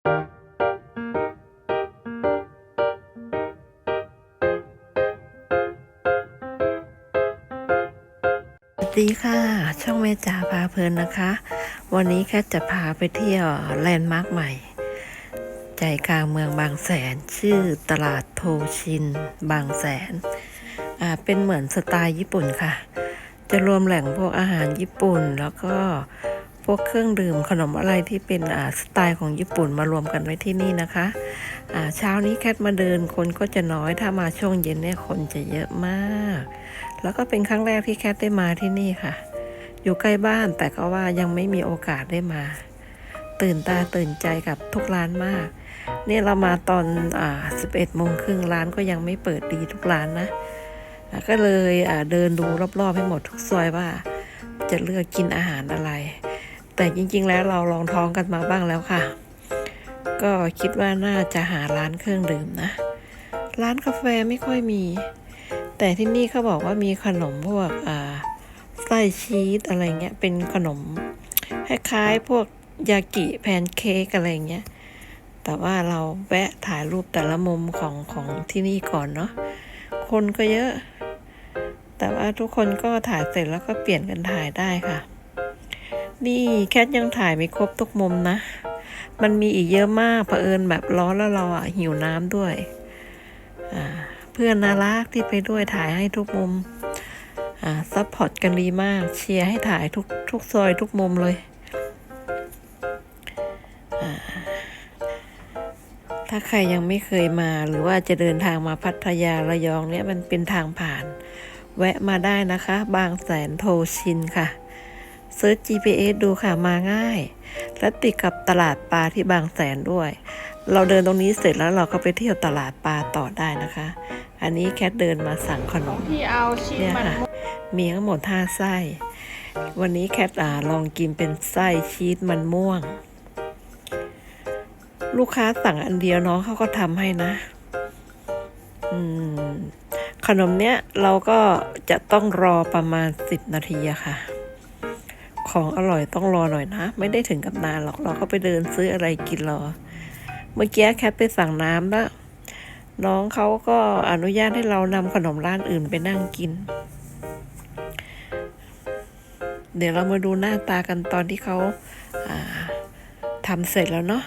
สวัสดีค่ะ ช่องเมจ่าพาเพลินนะคะ วันนี้แค่จะพาไปเที่ยวแลนด์มาร์คใหม่ ใจกลางเมืองบางแสนชื่อตลาดโทชิน บางแสน อ่าเป็นเหมือนสไตล์ญี่ปุ่นค่ะ จะรวมแหล่งพวกอาหารญี่ปุ่นแล้วก็ วกเครื่องดื่มขนมอะไรที่เป็นสไตล์ของญี่ปุ่นมารวมกันไว้ที่นี่นะคะเช้านี้แคทมาเดินคนก็จะน้อยถ้ามาช่วงเย็นเนี่ยคนจะเยอะมาก แล้วก็เป็นครั้งแรกที่แคทได้มาที่นี่ค่ะ อยู่ใกล้บ้านแต่ก็ว่ายังไม่มีโอกาสได้มา ตื่นตาตื่นใจกับทุกร้านมาก เนี่ยเรามาตอนอ่า11โมงครึ่งร้านก็ยังไม่เปิดดีทุกร้านนะก็เลยเดินดูรอบๆให้หมดทุกซอยว่า จะเลือกกินอาหารอะไร แต่จริงๆแล้วเราลองท้องกันมาบ้างแล้วค่ะ ก็คิดว่าน่าจะหาร้านเครื่องดื่มนะ ร้านกาแฟไม่ค่อยมี แต่ที่นี่เขาบอกว่ามีขนมพวกอ่าไส้ชีสอะไรเงี้ยเป็นขนมคล้ายๆพวกยากิแพนเค้กอะไรเงี้ยแต่ว่าเราแวะถ่ายรูปแต่ละมุมของของที่นี่ก่อนเนาะคนก็เยอะ แต่ว่าทุกคนก็ถ่ายเสร็จแล้วก็เปลี่ยนกันถ่ายได้ค่ะ นี่แคทยังถ่ายไม่ครบทุกมุมนะ มันมีอีกเยอะมากเผอิญแบบร้อนแล้วเราอะหิวน้ำด้วย เพื่อนน่ารักที่ไปด้วยถ่ายให้ทุกมุมอ่าซัพพอร์ตกันดีมาก เชียร์ให้ถ่ายทุกทุกซอยทุกมุมเลย ถ้าใครยังไม่เคยมาหรือว่าจะเดินทางมาพัทยาระยองเนี่ยมันเป็นทางผ่าน แวะมาได้นะคะ บางแสนโทชินค่ะ เซิร์ช GPS ดูค่ะมาง่าย และติดกับตลาดปลาที่บางแสนด้วย เราเดินตรงนี้เสร็จแล้วเราก็ไปเที่ยวตลาดปลาต่อได้นะคะ อันนี้แคทเดินมาสั่งขนมพี่เอาชิ้นเนี่ยมันค่ะมีทั้งหมดห้าไส้ วันนี้แคทอ่าลองกินเป็นไส้ชีสมันม่วง ลูกค้าสั่งอันเดียวน้องเขาก็ทำให้นะ อืมขนมเนี้ยเราก็จะต้องรอประมาณสิบนาทีอะค่ะ ของอร่อยต้องรอหน่อยนะ ไม่ได้ถึงกับนานหรอกเราก็ไปเดินซื้ออะไรกินรอ เมื่อกี้แคทไปสั่งน้ำแล้วน้องเขาก็อนุญาตให้เรานำขนมร้านอื่นไปนั่งกิน เดี๋ยวเรามาดูหน้าตากันตอนที่เขาาทำเสร็จแล้วเนาะ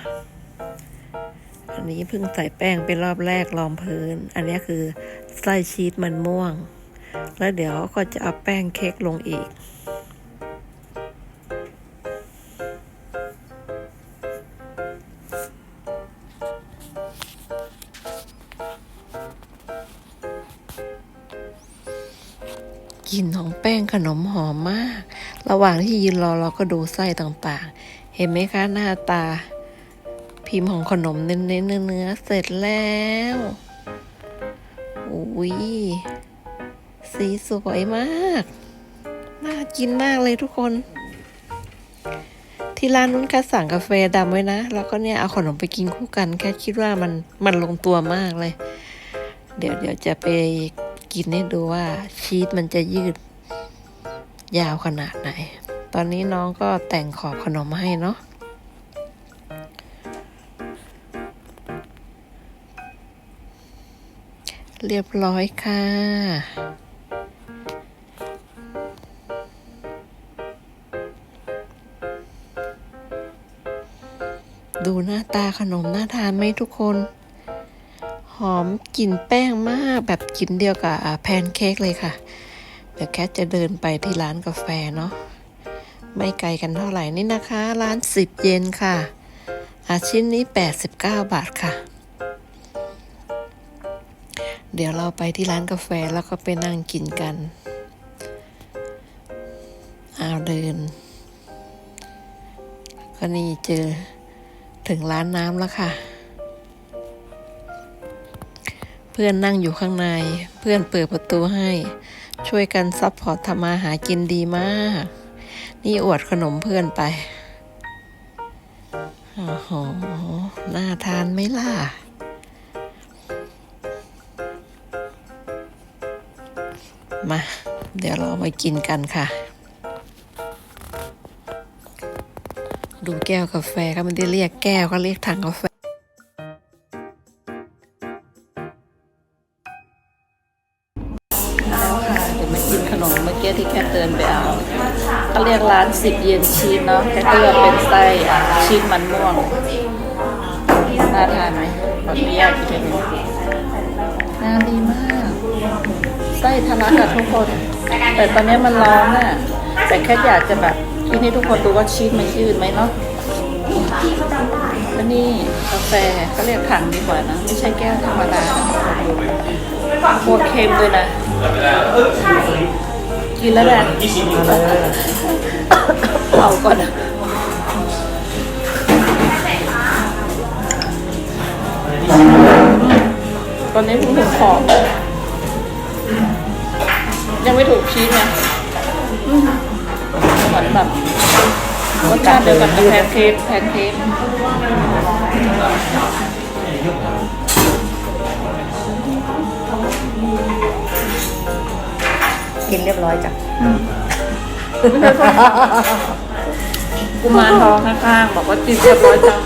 อันนี้เพิ่งใส่แป้งเป็นรอบแรกรองพื้น อันนี้คือไส้ชีสมันม่วง แล้วเดี๋ยวก็จะเอาแป้งเค้กลงอีก กลิ่นของแป้งขนมหอมมาก ระหว่างที่ยืนรอเราก็ดูไส้ต่างๆ เห็นไหมคะหน้าตา พิมพ์ของขนมเน้นๆเนื้อเสร็จแล้วอุ้ยสีสวยมาก น่ากินมากเลยทุกคน ที่ร้านนู้นแค่สั่งกาแฟดำไว้นะ แล้วก็เนี่ยเอาขนมไปกินคู่กัน แค่คิดว่ามันมันลงตัวมากเลย เดี๋ยวเดี๋ยวจะไป กินให้ดูว่าชีสมันจะยืดยาวขนาดไหน ตอนนี้น้องก็แต่งขอบขนมมาให้เนาะเรียบร้อยค่ะ ดูหน้าตาขนมน่าทานไหมทุกคน อมกลิ่นแป้งมากแบบกลิ่นเดียวกับแพนเค้กเลยค่ะ เดี๋ยวแคทจะเดินไปที่ร้านกาแฟเนาะไม่ไกลกันเท่าไหร่นี่นะคะ ร้านสิบเยนค่ะ อาชิ้นนี้ 89 บาทค่ะ เดี๋ยวเราไปที่ร้านกาแฟแล้วก็ไปนั่งกินกันเอาเดิน ก็นี่เจอถึงร้านน้ำแล้วค่ะ เพื่อนนั่งอยู่ข้างใน เพื่อนเปิดประตูให้ ช่วยกันซัพพอร์ตทำมาหากินดีมาก นี่อวดขนมเพื่อนไปโอ้โหน่าทานไหมล่ะมา เดี๋ยวเรามากินกันค่ะ ดูแก้วกาแฟก็ไม่ได้เรียกแก้วก็เรียกถังกาแฟ เมื่อกี้ที่แค่เตือนไปเอาเขาเรียกร้านสิบเยนชีสเนาะแค่ก็เลือกเป็นไส้อะชีสมันม่วงน่าทานไหมขออนุญาตกินหนึ่งงาดีมากไส้ทะลักกับทุกคน แต่ตอนนี้มันร้อนอะแต่แค่อยากจะแบบกินให้ทุกคนดูว่าชีสมันยืดไหมเนาะแล้วนี่กาแฟก็เรียกถังดีกว่านะ ไม่ใช่แก้วธรรมดานะโคตรเค็มเลยนะ กินแล้วแหละเอาก่อนนะตอนนี้เพิ่งถึงขอบยังไม่ถูกชีสนะเหมือนแบบรสชาติเดียวกันกับแพนเค้กแพนเค้ก กินเรียบร้อยจ้ะกุมารทองข้างๆบอกว่ากินเรียบร้อยจัง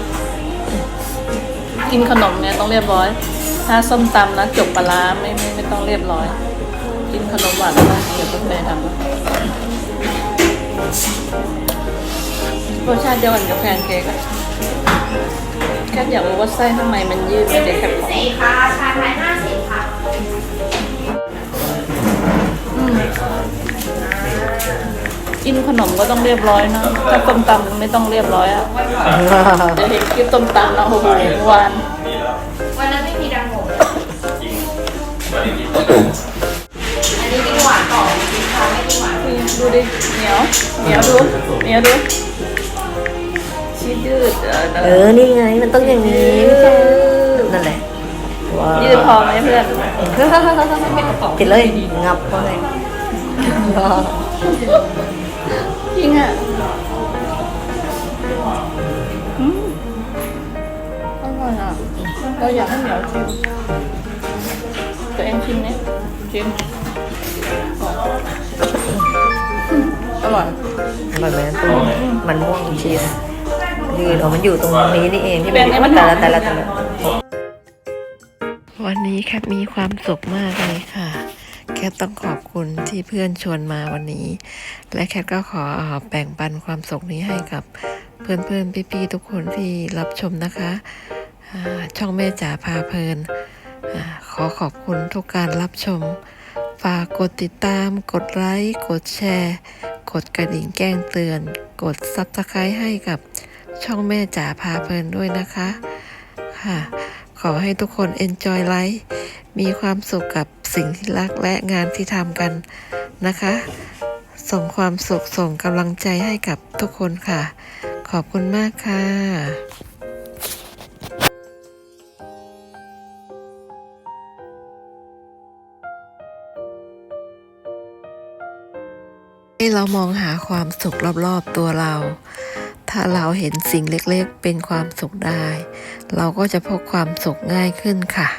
กินขนมเนี่ยต้องเรียบร้อย ถ้าส้มตำนะจบปลาร้าไม่ไม่ไม่ต้องเรียบร้อย กินขนมหวานแล้วก็เดี๋ยวกาแฟทำรสชาติเดียวกันกับแพนเค้กอะแค่อยากรู้ว่าไส้ข้างในมันยืดไม่ได้แค่ของสี่ค่ะชาไทยห้าสิบค่ะ กินขนมก็ต้องเรียบร้อยนะถ้าส้มตำไม่ต้องเรียบร้อยอะจะเห็นคลิปส้มตำแล้วโอ้โหเมื่อวานวันนั้นไม่มีดังโง่อันนี้กินหวานต่อกินค่ะไม่กินหวานดูดิเหนียวเหนียวดูเหนียวดูชีสยืดเออเออนี่ไงมันต้องอย่างนี้ไม่ใช่ ยืดพอไหมเพื่อนกินเลยงับเข้าไปจริงอะอืมอร่อยอะเราอยากให้เหนียวชิมตัวเองชิมเนี่ยชิมอร่อยอร่อยไหมตัวมันม่วงชีสยืนอ๋อมันอยู่ตรงนี้นี่เองที่แบมันบนี้มันแต่ละแต่ละแต่ละ วันนี้แคทมีความสุขมากเลยค่ะ แคทต้องขอบคุณที่เพื่อนชวนมาวันนี้ และแคทก็ขอแบ่งปันความสุขนี้ให้กับเพื่อนๆพี่ๆทุกคนที่รับชมนะคะช่องแม่จ๋าพาเพลินอขอขอบคุณทุกการรับชม ฝากกดติดตาม กดไลค์ กดแชร์ กดกระดิ่งแจ้งเตือน กดซับสไครต์ให้กับช่องแม่จ๋าพาเพลินด้วยนะคะ ค่ะ ขอให้ทุกคน enjoy life มีความสุขกับสิ่งที่รักและงานที่ทำกันนะคะ ส่งความสุขส่งกำลังใจให้กับทุกคนค่ะ ขอบคุณมากค่ะให้เรามองหาความสุขรอบๆตัวเรา ถ้าเราเห็นสิ่งเล็กๆเป็นความสุขได้ เราก็จะพบความสุขง่ายขึ้นค่ะ